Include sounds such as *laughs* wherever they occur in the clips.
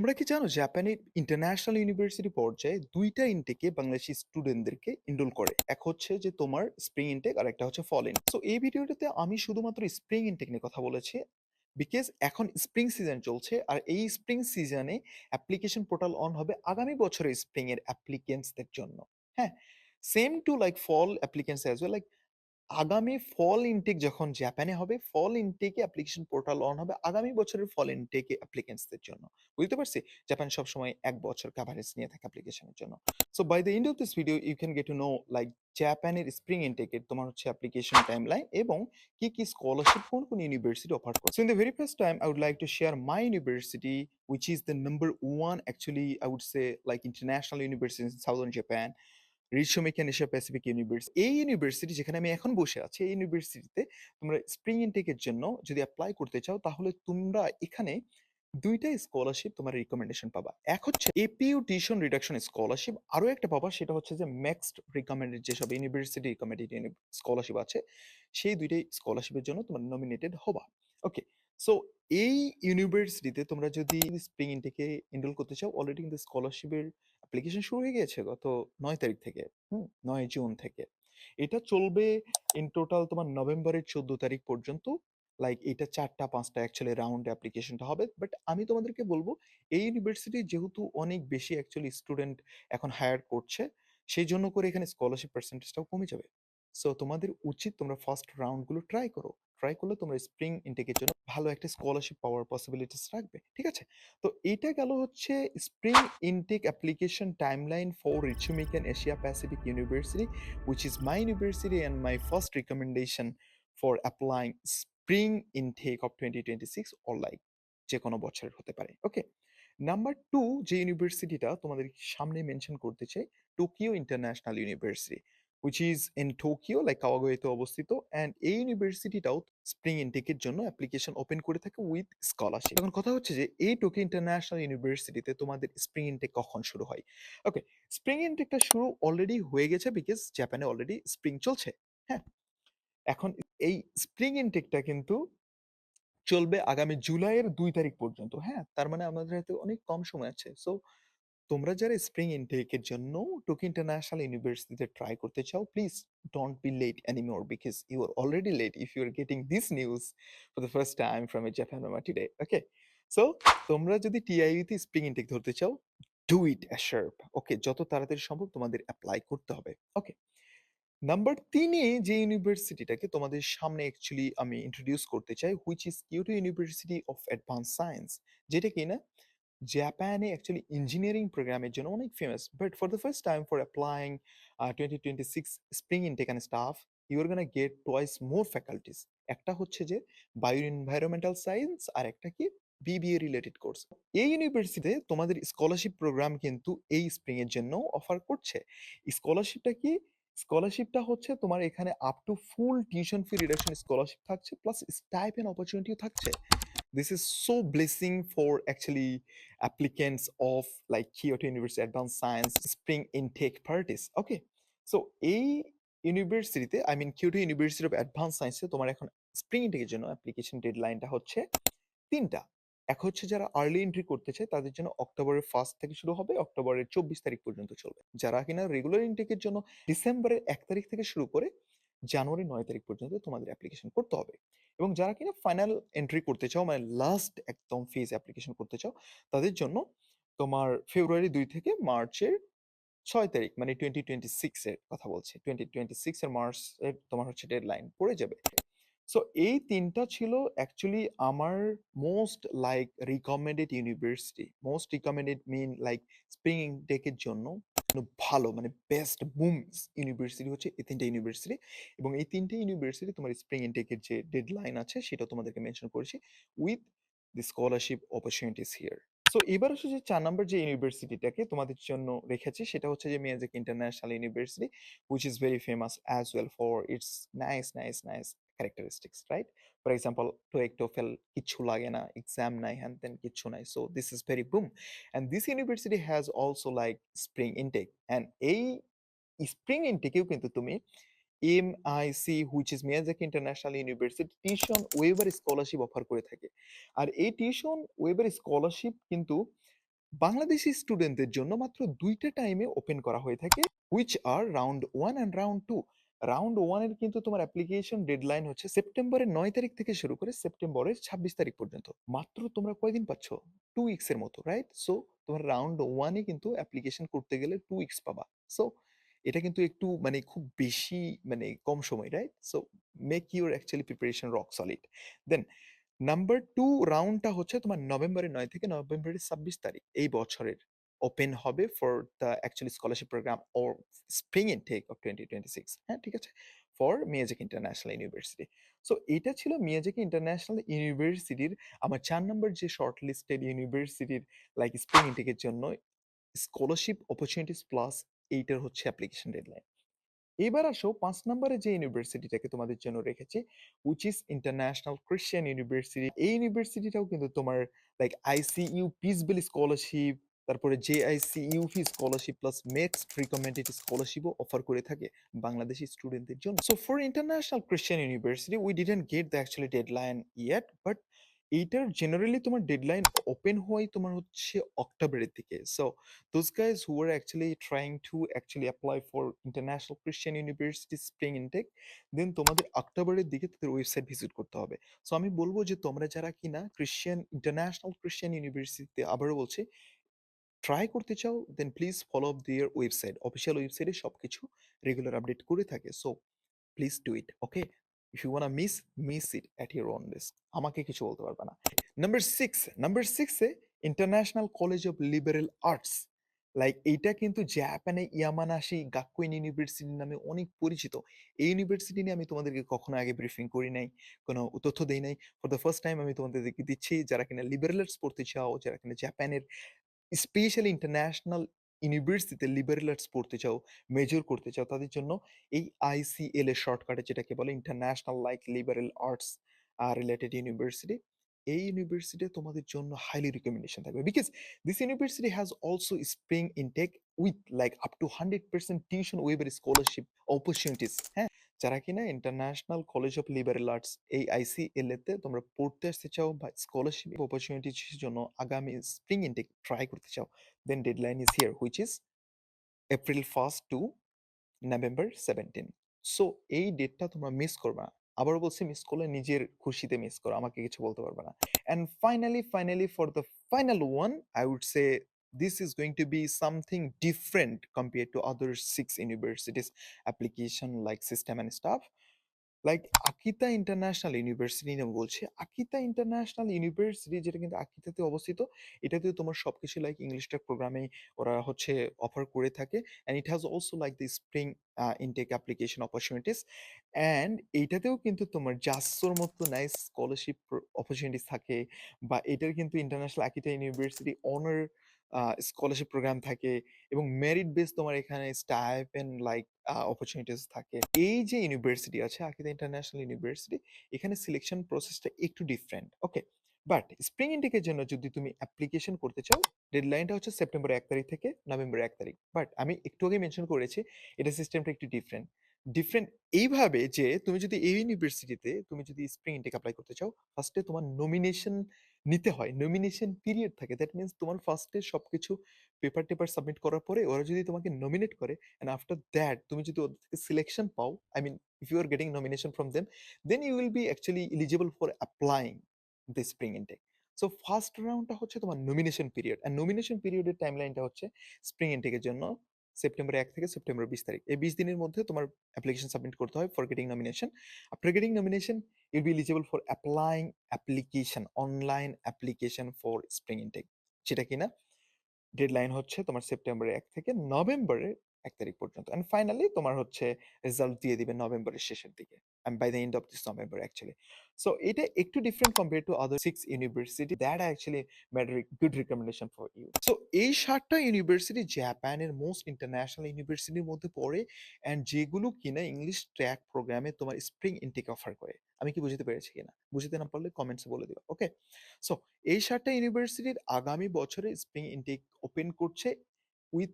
তোমরা কি জানো জাপানের ইন্টারন্যাশনাল ইউনিভার্সিটি পর্যায়ে ২ টা ইনটেকে বাংলাদেশি স্টুডেন্টদেরকে এনরোল করে। এক হচ্ছে যে তোমার স্প্রিং ইনটেক আর একটা হচ্ছে ফল ইনটেক। সো এই ভিডিওটাতে আমি শুধুমাত্র স্প্রিং ইনটেক নিয়ে কথা বলেছি। বিকজ এখন স্প্রিং সিজন চলছে আর এই স্প্রিং সিজনে অ্যাপ্লিকেশন পোর্টাল অন হবে আগামী বছরের স্প্রিং এর অ্যাপ্লিকেন্টসদের জন্য। হ্যাঁ? Same to like fall applicants as well like আগামী ফল ইনটেক যখন জাপানে হবে, ফল ইনটেকে অ্যাপ্লিকেশন পোর্টাল অন হবে আগামী বছরের ফল ইনটেকে অ্যাপ্লিকেন্টসদের জন্য। বুঝতে পারছি? জাপান সবসময় এক বছর কভারেজ নিয়ে থাকে অ্যাপ্লিকেশনের জন্য। So by the end of this video you can get to know like জাপানের স্প্রিং ইনটেকের তোমার হচ্ছে অ্যাপ্লিকেশন টাইমলাইন এবং কি, কি স্কলারশিপ কোন, কোন ইউনিভার্সিটি অফার করছে। So in the very first time I would like to share my university which is the number 1 actually I would say like international university in southern Japan. Ritsumeikan Asia Pacific university. এই university যেখানে আমি এখন বসে আছি, এই ইউনিভার্সিটিতে তোমরা spring ইনটেকের জন্য যদি এপ্লাই করতে চাও তাহলে তোমরা এখানে ২ টা স্কলারশিপ তোমার রিকমেন্ডেশন পাবা। এক হচ্ছে এপিইউ টিউশন রিডাকশন স্কলারশিপ, আরও একটা পাবা সেটা হচ্ছে যে নেক্সট রিকমেন্ডেড যেসব ইউনিভার্সিটি রিকমেন্ডেড স্কলারশিপ আছে, সেই ২ টাই স্কলারশিপের জন্য তোমরা নমিনেটেড হবা। ওকে। সো এই ইউনিভার্সিটিতে তোমরা যদি স্প্রিং ইনটেকে এনরোল করতে চাও অলরেডি কিন্তু স্কলারশিপের অ্যাপ্লিকেশন শুরু হয়ে গিয়েছে গত ৯ তারিখ থেকে, হুম? ৯ জুন থেকে। এটা চলবে ইন টোটাল তোমার নভেম্বরের ১৪ তারিখ পর্যন্ত। লাইক এটা ৪ টা ৫ অ্যাকচুয়ালি রাউন্ড অ্যাপ্লিকেশনটা হবে। বাট আমি তোমাদেরকে বলব এই ইউনিভার্সিটি যেহেতু অনেক বেশি অ্যাকচুয়ালি স্টুডেন্ট এখন হায়ার করছে, সেই জন্য করে এখানে স্কলারশিপ পার্সেন্টেজটাও কমে যাবে। সো তোমাদের উচিত তোমরা ফার্স্ট রাউন্ডগুলো ট্রাই করো। ট্রাই করলে তোমরা স্প্রিং ইনটেকের জন্য ভালো একটা স্কলারশিপ পাওয়ার পসিবিলিটিস রাখবে। ঠিক আছে? তো এইটা গেল হচ্ছে spring intake application timeline for Ritsumeikan Asia Pacific university which is my university and my first recommendation for applying spring intake of 2026 or like যেকোনো বছরের হতে পারে। ওকে? নাম্বার টু যে ইউনিভার্সিটিটা তোমাদের সামনে মেনশন করতে চাই, Tokyo international university which is in Tokyo like কাওয়াগুয়েতে অবস্থিত অ্যান্ড এই ইউনিভার্সিটিটাও স্প্রিং ইনটেকের জন্য অ্যাপ্লিকেশন ওপেন করে থাকে উইথ স্কলারশিপ। এখন কথা হচ্ছে যে এই টোকিও ইন্টারন্যাশনাল ইউনিভার্সিটিতে তোমাদের স্প্রিং ইনটেক কখন শুরু হয়? ওকে, স্প্রিং ইনটেকটা শুরু অলরেডি হয়ে গেছে বিকজ জাপানে অলরেডি স্প্রিং চলছে। হ্যাঁ? এখন এই স্প্রিং ইনটেকটা কিন্তু চলবে আগামী জুলাইয়ের ২ তারিখ পর্যন্ত। হ্যাঁ? তার মানে আমাদের হাতে অনেক কম সময় আছে। সো তোমরা যারা স্প্রিং ইনটেকের জন্য টোকিও ইন্টারন্যাশনাল ইউনিভার্সিটিতে ট্রাই করতে চাও, please don't be late anymore because you are already late if you are getting this news for the first time from a Japan today. Okay? So তোমরা যদি টিআইইউতে spring intake ধরতে চাও, do it অ্যাশার্প। ওকে? যত তাড়াতাড়ি সম্ভব তোমাদের এপ্লাই করতে হবে। ওকে? নাম্বার ৩ এ যে ইউনিভার্সিটিটাকে তোমাদের সামনে অ্যাকচুয়ালি আমি ইন্ট্রোডিউস করতে চাই which is Kyoto university of advance science যেটা কিনা জাপানে অ্যাকচুয়ালি ইঞ্জিনিয়ারিং প্রোগ্রামের জন্য অনেক famous. But for the first time for applying uh 2026 spring intake and stuff you are gonna get twice more faculties. একটা হচ্ছে যে বায়ো এনভায়রনমেন্টাল সায়েন্স আর একটা কি বিবিএ রিলেটেড কোর্স। এই ইউনিভার্সিটিতে তোমাদের স্কলারশিপ প্রোগ্রাম কিন্তু এই স্প্রিং এর জন্য অফার করছে। স্কলারশিপটা কি? স্কলারশিপটা হচ্ছে তোমার এখানে up to full tuition fee reduction scholarship থাকছে প্লাস স্টাইপেন্ড অপরচুনিটিও থাকছে। This is so blessing for actually applicants of like Kyoto University Advanced Science Spring Intake parties. Okay? So এই ইউনিভার্সিটিতে I mean Kyoto university of advanced science তোমার এখন spring ইনটেকের জন্য application ডেডলাইনটা হচ্ছে ৩ টা। এক হচ্ছে যারা আর্লি এন্ট্রি করতে চায় তাদের জন্য অক্টোবরের 1st থেকে শুরু হবে, অক্টোবরের ২৪ তারিখ পর্যন্ত চলবে। যারা কিনা রেগুলার ইনটেকের জন্য ডিসেম্বরের ১ তারিখ থেকে শুরু করে জানুয়ারি নয় তারিখ পর্যন্ত তোমাদের অ্যাপ্লিকেশন করতে হবে। এবং যারা কিনা ফাইনাল এন্ট্রি করতে চাও মানে লাস্ট একদম ফেজ অ্যাপ্লিকেশন করতে চাও, তাদের জন্য তোমার ফেব্রুয়ারি দুই থেকে মার্চের ছয় তারিখ মানে 2026 এর কথা বলছি। 2026 এর মার্চ এর তোমার হচ্ছে ডেড লাইন পড়ে যাবে। সো এই তিনটা ছিল অ্যাকচুয়ালি আমার most like recommended university. Most recommended mean like spring ইনটেকের জন্য ভালো মানে বেস্ট বুমস ইউনিভার্সিটি হচ্ছে এই ৩ টা ইউনিভার্সিটি এবং এই ৩ টা ইউনিভার্সিটি তোমার স্প্রিং ইনটেকের যে ডেডলাইন আছে সেটা তোমাদেরকে মেনশন করেছি with the scholarship opportunities here. So এবার হচ্ছে যে চার নাম্বার যে ইউনিভার্সিটিটাকে তোমাদের জন্য রেখেছি সেটা হচ্ছে যে Miyazaki international university which is very famous as well for its nice, nice, nice characteristics, right? For example, TOEIC, TOEFL কিচ্ছু লাগে না, এক্সাম নাই, হ্যান-ত্যান কিচ্ছু নাই। So this is very boom. And this university has also like spring intake and এই spring ইনটেকেও কিন্তু তুমি MIC which is Miyazaki international university tuition waiver scholarship offer করে থাকে। আর এই টিউশন ওয়েভার স্কলারশিপ কিন্তু বাংলাদেশী স্টুডেন্টদের জন্য মাত্র ২ টা টাইমে ওপেন করা হয়ে থাকে which are round 1 and round 2 round 1 এর কিন্তু তোমার অ্যাপ্লিকেশন ডেডলাইন হচ্ছে সেপ্টেম্বরের ৯ তারিখ থেকে শুরু করে সেপ্টেম্বরের ২৬ তারিখ পর্যন্ত। মাত্র তোমরা কয়দিন পাচ্ছ? 2 উইকস এর মতো, রাইট? সো তোমার রাউন্ড 1 এ কিন্তু অ্যাপ্লিকেশন করতে গেলে 2 উইকস পাবা। সো এটা কিন্তু একটু মানে খুব বেশি মানে কম সময়, right? So make your actually preparation rock solid. Then number two রাউন্ডটা হচ্ছে তোমার নভেম্বরের নয় থেকে নভেম্বরের ২৬ তারিখ এই বছরের ওপেন হবে for the actually scholarship program or spring intake of 2026 হ্যাঁ, ঠিক আছে? For Miyazaki international university. So এটা ছিল মিয়াজাকি ইন্টারন্যাশনাল ইউনিভার্সিটির আমার চার নাম্বার যে শর্ট লিস্টেড ইউনিভার্সিটির লাইক স্প্রিং ইনটেক এর জন্য স্কলারশিপ অপরচুনিটিস প্লাস এইটার হচ্ছে অ্যাপ্লিকেশন ডেডলাইন। এবার আসো ৫ নাম্বারে যে ইউনিভার্সিটিটাকে তোমাদের জন্য রেখেছি which is international Christian university. এই ইউনিভার্সিটিটাও কিন্তু তোমার like ICU peace bell scholarship, তারপরে JICUP scholarship plus next recommended স্কলারশিপও offer করে থাকে বাংলাদেশী স্টুডেন্টদের জন্য। So for international Christian university we didn't get the actually deadline yet but এইটার জেনারেলি তোমার ডেডলাইন ওপেন হয় তোমার হচ্ছে অক্টোবরের দিকে। So those guys who were actually trying to actually apply for International Christian University Spring Intake, then তোমাদের অক্টোবরের দিকে তাদের ওয়েবসাইট ভিজিট করতে হবে। সো আমি বলব যে তোমরা যারা কিনা ক্রিশ্চিয়ান ইন্টারন্যাশনাল ক্রিশ্চিয়ান ইউনিভার্সিটিতে আবারও বলছি, ট্রাই করতে চাও then please follow up their website. Official ওয়েবসাইটে সবকিছু রেগুলার আপডেট করে থাকে। So please do it, okay? If you wanna miss, miss it at your own risk. আমাকে কিছু বলতে পারবা না। Number 6, number 6 A international college of liberal arts. Like এইটা কিন্তু জাপানে ইয়ামানাশি গাক্কুইন ইউনিভার্সিটি নামে অনেক পরিচিত। এই ইউনিভার্সিটি নিয়ে আমি তোমাদেরকে কখনো আগে ব্রিফিং করি নাই, কোনো তথ্য দেই নাই। ফর দ্য ফার্স্ট টাইম আমি তোমাদেরকে দিচ্ছি যারা কিনা লিবারেল আর্টস পড়তে চাও, যারা কিনা জাপানের স্পেশালি ইন্টারন্যাশনাল ইউনিভার্সিটিতে লিবারেল আর্টস পড়তে চাও, মেজর করতে চাও তাদের জন্য এই আইসিএল এর শর্টকাটে যেটাকে বলে international like liberal arts uh related university. এই ইউনিভার্সিটি তোমাদের জন্য হাইলি রিকমেন্ডেশন থাকবে। Because this university has also spring intake with like up to 100% tuition waiver scholarship opportunities, হ্যাঁ? যারা কিনা international college of liberal arts এই আইসিএল এতে তোমরা পড়তে আসতে চাও বা স্কলারশিপ অপরচুনিটিস এর জন্য আগামী স্প্রিং ইনটেক ট্রাই করতে চাও, then deadline is here which is April first to November 17 so এই ডেটটা তোমরা মিস করবে না। আবারও বলছি মিস করলে নিজের খুশিতে মিস করো। আমাকে কিছু বলতে পারবে না। And finally, finally for the final one I would say this is going to be something different compared to other 6 universities application like system and stuff. Like Akita international university নিয়ে বলছি। Akita international university যেটা কিন্তু আকিতাতে অবস্থিত। এটাতে তোমার সবকিছু like English track প্রোগ্রামে ওরা হচ্ছে অফার করে থাকে। And it has also like the spring intake application opportunities. And এইটাতেও কিন্তু তোমার জাসসোর মতো নাইস স্কলারশিপ প্র অপরচুনিটিস থাকে বা এটার কিন্তু international Akita university honor scholarship program থাকে এবং মেরিট বেস তোমার এখানে স্টাইপেন্ড লাইক অপরচুনিটিস থাকে। এই যে ইউনিভার্সিটি আছে আকিতা ইন্টারন্যাশনাল ইউনিভার্সিটি এখানে সিলেকশন প্রসেসটা একটু different, okay? But spring intake এর জন্য যদি তুমি অ্যাপ্লিকেশন করতে চাও, ডেডলাইনটা হচ্ছে সেপ্টেম্বর এক তারিখ থেকে নভেম্বর এক তারিখ। বাট আমি একটু আগে মেনশন করেছি এটা সিস্টেমটা একটু ডিফারেন্ট। ডিফারেন্ট এইভাবে যে তুমি যদি এই ইউনিভার্সিটিতে তুমি যদি স্প্রিং ইনটেক অ্যাপ্লাই করতে চাও, ফার্স্টে তোমার নমিনেশন নিতে হয়। নমিনেশন পিরিয়ড থাকে। দ্যাট মিনস তোমার ফার্স্টে সবকিছু পেপার-টেপার সাবমিট করার পরে ওরা যদি তোমাকে নমিনেট করে অ্যান্ড আফটার দ্যাট তুমি যদি ওদের থেকে সিলেকশন পাও, I mean if you are getting nomination from them, then you will be actually eligible for applying the spring intake. So first রাউন্ডটা হচ্ছে তোমার নমিনেশন পিরিয়ড। অ্যান্ড নমিনেশন পিরিয়ডের টাইমলাইনটা হচ্ছে স্প্রিং ইনটেক এর জন্য সেপ্টেম্বর এক থেকে সেপ্টেম্বর ২০ তারিখ। এই ২০ দিনের মধ্যে তোমার অ্যাপ্লিকেশন সাবমিট করতে হয় for getting nomination. After getting nomination you'll be eligible for applying application, online application for spring intake. সেটা কিনা ডেডলাইন হচ্ছে তোমার সেপ্টেম্বরের এক থেকে নভেম্বরের ১ তারিখ পর্যন্ত। অ্যান্ড ফাইনালি তোমার হচ্ছে রেজাল্ট দিয়ে দিবে নভেম্বরের শেষের দিকে। And by the end of this November actually. So এটা একটু different compare to other 6 university that actually a good recommendation for you. So এই ৭ টা ইউনিভার্সিটি জাপানের মোস্ট ইন্টারন্যাশনাল ইউনিভার্সিটির মধ্যে পড়ে অ্যান্ড যেগুলো কিনা ইংলিশ ট্র্যাক প্রোগ্রামে তোমার স্প্রিং ইনটেক অফার করে। আমি কি বুঝতে পেরেছি কিনা? বুঝতে না পারলে কমেন্টসে বলে দিবা। ওকে? সো এই ৭ টা ইউনিভার্সিটির আগামী বছরে স্প্রিং ইনটেক ওপেন করছে with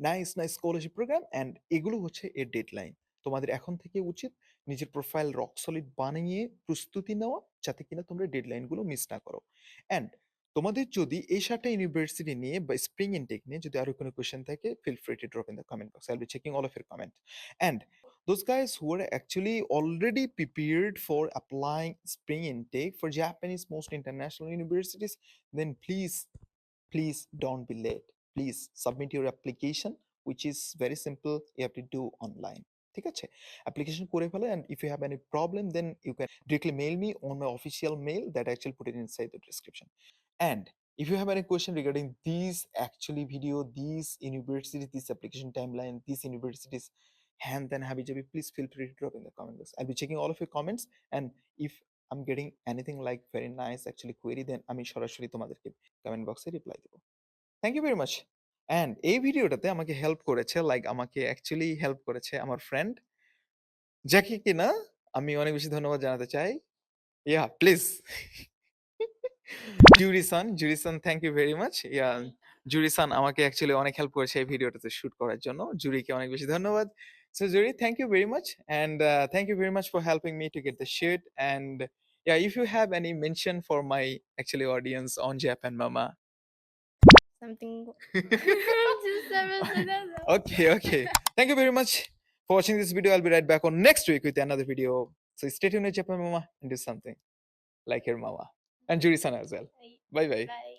nice nice college program and এগুলো হচ্ছে এর ডেডলাইন তোমাদের এখন থেকে উচিত নিজের প্রোফাইল রক সলিড বানিয়ে প্রস্তুতি নেওয়া যাতে কিনা তোমরা ডেডলাইনগুলো মিস না করো। অ্যান্ড তোমাদের যদি এই সাতটা ইউনিভার্সিটি নিয়ে বা স্প্রিং ইন টেক নিয়ে যদি আরও কোনো কোয়েশ্চেন থাকে feel free to drop in the comment box I be checking all of your comment and those guys who are actually already prepared for applying spring intake for Japanese most international universities then please please don't be late Please submit your application, which is very simple. You have to do online. ঠিক আছে? Application করে ফেলো if you have any problem, then you can directly mail me on my official mail that I actually put it inside the description. And if you have any question regarding these actually video, these universities, this application timeline, these universities, and then happy jabi, please feel free to drop in the comment box. I'll be checking all of your comments and if I'm getting anything like very nice actually query, then আমি সরাসরি তোমাদেরকে comment বক্সে reply দেবো। Thank you very much. And এই ভিডিওটাতে আমাকে help করেছে like আমাকে অ্যাকচুয়ালি হেল্প করেছে আমার ফ্রেন্ড যাকে কিনা আমি অনেক বেশি ধন্যবাদ জানাতে চাই। Yeah please Juri san, Juri san thank you very much. Yeah Juri san আমাকে অ্যাকচুয়ালি অনেক হেল্প করেছে এই ভিডিওটাতে শুট করার জন্য। জুরিকে অনেক বেশি ধন্যবাদ। So Juri thank you very much and thank you very much for for me to get get the shoot and yeah, if you have any mention for my audience on on Japan Mama. Something. Just *laughs* seven. Okay, okay. Thank you very much for watching this video. I'll be right back on next week with another video. So stay tuned with Japan Mama and do something like your mama and Juri-san as well. Bye bye. Bye.